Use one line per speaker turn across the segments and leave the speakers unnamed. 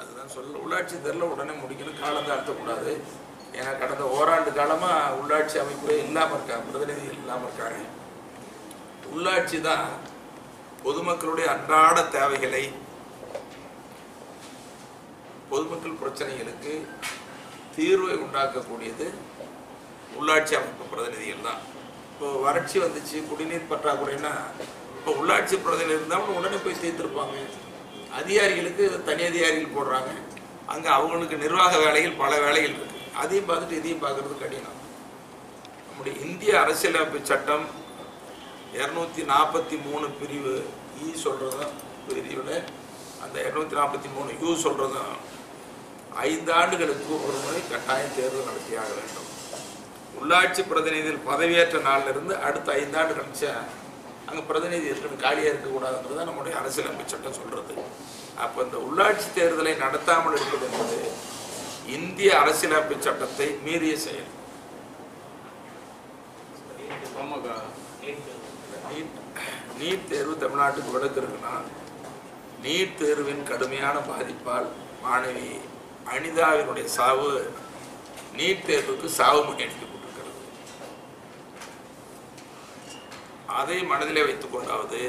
அதுதான் சொல்ல உள்ளாட்சி தேர்தலில் உடனே முடிக்கணும். காலம் தாழ்த்தக்கூடாது ஏன்னா கடந்த ஓராண்டு காலமா உள்ளாட்சி அமைப்பு இல்லாம இருக்காங்க பிரதிநிதிகள் இல்லாம இருக்காங்க. உள்ளாட்சி தான் பொதுமக்களுடைய அன்றாட தேவைகளை பொதுமக்கள் பிரச்சனைகளுக்கு தீர்வை உண்டாக்கக்கூடியது உள்ளாட்சி அமைப்பு பிரதிநிதிகள் தான். இப்போ வறட்சி வந்துச்சு குடிநீர் பற்றாக்குறைன்னா இப்போ உள்ளாட்சி பிரதிநிதி இருந்தால் உடனே போய் சேர்த்துருப்பாங்க. அதிகாரிகளுக்கு தனி அதிகாரிகள் போடுறாங்க. அங்கே அவங்களுக்கு நிர்வாக வேலைகள் பல வேலைகள் இருக்கு. அதையும் பார்த்துட்டு இதையும் பார்க்கறது கடினம். நம்முடைய இந்திய அரசியலமைப்பு சட்டம் இரநூத்தி நாற்பத்தி மூணு பிரிவு e இ சொல்கிறதும் பிரிவில். அந்த இரநூத்தி நாற்பத்தி மூணு யூ சொல்கிறதும் ஐந்து ஆண்டுகளுக்கு ஒரு முறை கட்டாயம் தேர்தல் நடத்தியாக வேண்டும். உள்ளாட்சி பிரதிநிதிகள் பதவியேற்ற நாளிலிருந்து அடுத்த ஐந்தாண்டு கழிச்சா அங்கே பிரதிநிதி இருக்கணும் காலியாக இருக்கக்கூடாதுன்றது தான் நம்முடைய அரசியலமைப்பு சட்டம் சொல்கிறது அப்போ இந்த உள்ளாட்சி தேர்தலை நடத்தாமல் இருப்பது என்பது இந்திய அரசியலமைப்பு சட்டத்தை மீறிய செயல். நீட் தேர்வு தமிழ்நாட்டுக்கு விலக்கு இருக்குன்னா நீட் தேர்வின் கடுமையான பாதிப்பால் மாணவி அனிதாவினுடைய சாவு நீட் தேர்வுக்கு சாவு முன்னெடுக்கும். அதை மனதிலே வைத்துக் கொண்டாவது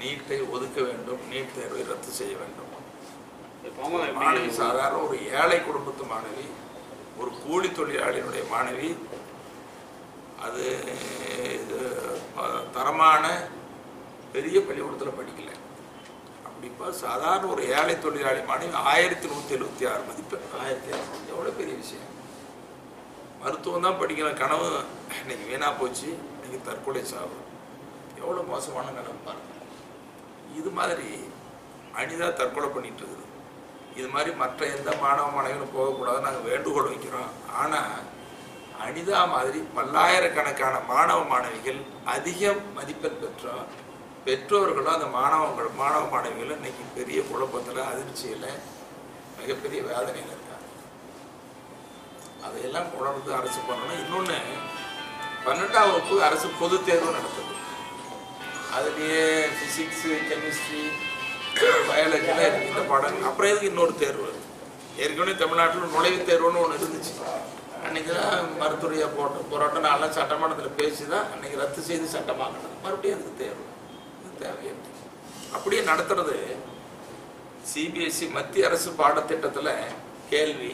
நீட்டை ஒதுக்க வேண்டும் நீட் தேர்வை ரத்து செய்ய வேண்டும். மாணவி சாதாரண ஒரு ஏழை குடும்பத்து மாணவி ஒரு கூலி தொழிலாளியினுடைய மாணவி அது இது, தரமான பெரிய பள்ளிக்கூடத்தில் படிக்கல. அப்படிப்பா சாதாரண ஒரு ஏழை தொழிலாளி மாணவி ஆயிரத்தி நூற்றி எழுபத்தி ஆறு மதிப்பெண் ஆயிரத்தி எவ்வளோ பெரிய விஷயம். மருத்துவம் தான் படிக்கிற கனவு. இன்னைக்கு வீணாக போச்சு. இன்னைக்கு தற்கொலை சாவு. எவ்வளோ மோசமான நிலைமை பாருங்க. இது மாதிரி அனிதா தற்கொலை பண்ணிட்டு இருக்குது. இது மாதிரி மற்ற எந்த மாணவ மாணவிகளும் போகக்கூடாதுன்னு நாங்கள் வேண்டுகோள் வைக்கிறோம். ஆனால் அனிதா மாதிரி பல்லாயிரக்கணக்கான மாணவ மாணவிகள் அதிக மதிப்பெண் பெற்றோம் பெற்றோர்களும் அந்த மாணவங்கள் மாணவ மாணவிகள் இன்னைக்கு பெரிய குழப்பத்தில் அதிர்ச்சியில் மிகப்பெரிய வேதனையில் இருக்காங்க. அதையெல்லாம் உணர்ந்து அரசு பண்ணணும். இன்னொன்று பன்னெண்டாம் வகுப்பு அரசு பொதுத் தேர்வு நடத்துது. அதுலேயே ஃபிசிக்ஸு கெமிஸ்ட்ரி பயாலஜிலாம் இருக்கு. இந்த பாடங்கள் அப்புறம் எதுக்கு இன்னொரு தேர்வு? ஏற்கனவே தமிழ்நாட்டில் நுழைவுத் தேர்வுன்னு ஒன்று இருந்துச்சு. அன்றைக்கி தான் மருத்துவரையாக போட்ட போராட்டம் நான்லாம் சட்டமன்றத்தில் பேசி தான் அன்றைக்கி ரத்து செய்து சட்டமாக்கினது மறுபடியும் அதுக்கு தேர்வு. இது தேவையில்லை அப்படியே நடத்துறது சிபிஎஸ்சி மத்திய அரசு பாடத்திட்டத்தில் கேள்வி.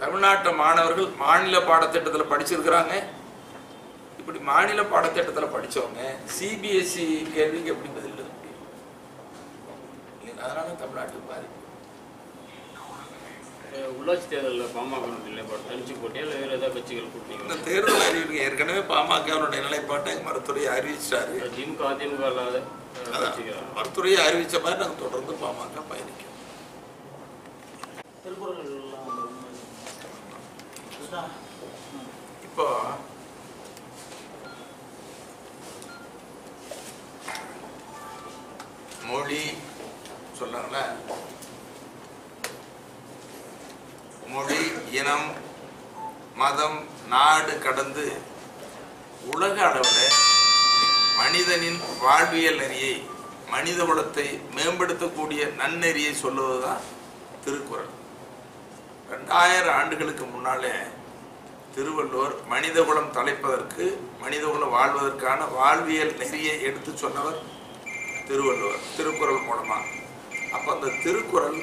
தமிழ்நாட்டு மாணவர்கள் மாநில பாடத்திட்டத்தில் படிச்சிருக்கிறாங்க. இப்படி மாநில பாடத்திட்டத்தில் படிச்சவங்க சிபிஎஸ்சி கேள்விக்கு எப்படி பதில் எழுத முடியும்? அதனால தமிழ்நாட்டுக்கு பாதிப்பு
உள்ளாட்சி தேர்தலில் பாமக நிலைப்பாடு தனிச்சு போட்டியா இல்லை வேறு ஏதாவது கட்சிகள்
இந்த
கூட்டணிங்களா
தேர்தல் அறிவிக்க ஏற்கனவே பாமகவுடைய நிலைப்பாட்டை மருத்துவரை அறிவிச்சிட்டாரு.
திமுக அதிமுக இல்லாத
மருத்துவரையை அறிவிச்ச மாதிரி நாங்கள் தொடர்ந்து பாமக பயணிக்கிறோம். இப்போ மொழி சொன்னாங்களே மொழி இனம் மதம் நாடு கடந்து உலக அளவில் மனிதனின் வாழ்வியல் நெறியை மனித குலத்தை மேம்படுத்தக்கூடிய நன்னெறியை சொல்லுவதுதான் திருக்குறள். ரெண்டாயிரம் ஆண்டுகளுக்கு முன்னாலே திருவள்ளுவர் மனிதகுலம் தலைப்பதற்கு மனிதகுலம் வாழ்வதற்கான வாழ்வியல் நெறியை எடுத்து சொன்னவர் திருவள்ளுவர் திருக்குறள் மூலமா. அப்போ அந்த திருக்குறள்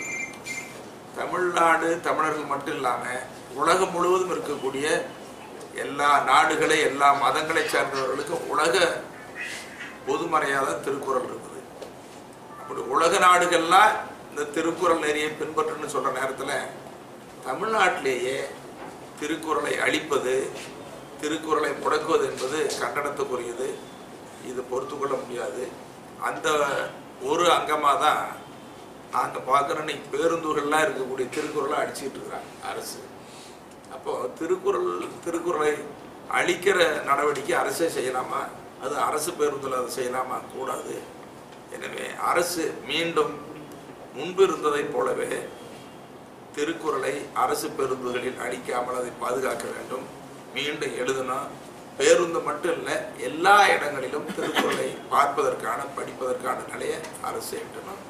தமிழ்நாடு தமிழர்கள் மட்டும் இல்லாமல் உலகம் முழுவதும் இருக்கக்கூடிய எல்லா நாடுகளை எல்லா மதங்களை சார்ந்தவர்களுக்கும் உலக பொதுமறையாக திருக்குறள் இருக்குது. அப்படி உலக நாடுகள்லாம் இந்த திருக்குறள் நெறியை பின்பற்றுன்னு சொல்கிற நேரத்தில் தமிழ்நாட்டிலேயே திருக்குறளை அழிப்பது திருக்குறளை முடக்குவது என்பது கண்டனத்துக்குரியது. இது பொறுத்து கொள்ள முடியாது. அந்த ஒரு அங்கமாக தான் நாங்கள் பார்க்குற இன்னைக்கு பேருந்துகள்லாம் இருக்கக்கூடிய திருக்குறளை அடிச்சுக்கிட்டு இருக்கிறாங்க அரசு. அப்போது திருக்குறள் திருக்குறளை அழிக்கிற நடவடிக்கை அரசே செய்யலாமா? அது அரசு பேருந்தில் அதை செய்யலாமா? கூடாது. எனவே அரசு மீண்டும் முன்பு இருந்ததைப் போலவே திருக்குறளை அரசு பேருந்துகளில் அடிக்காமல் அதை பாதுகாக்க வேண்டும். மீண்டும் எழுதணும். பேருந்து மட்டும் இல்லை எல்லா இடங்களிலும் திருக்குறளை பார்ப்பதற்கான படிப்பதற்கான நிலையை அரசு எட்டணும்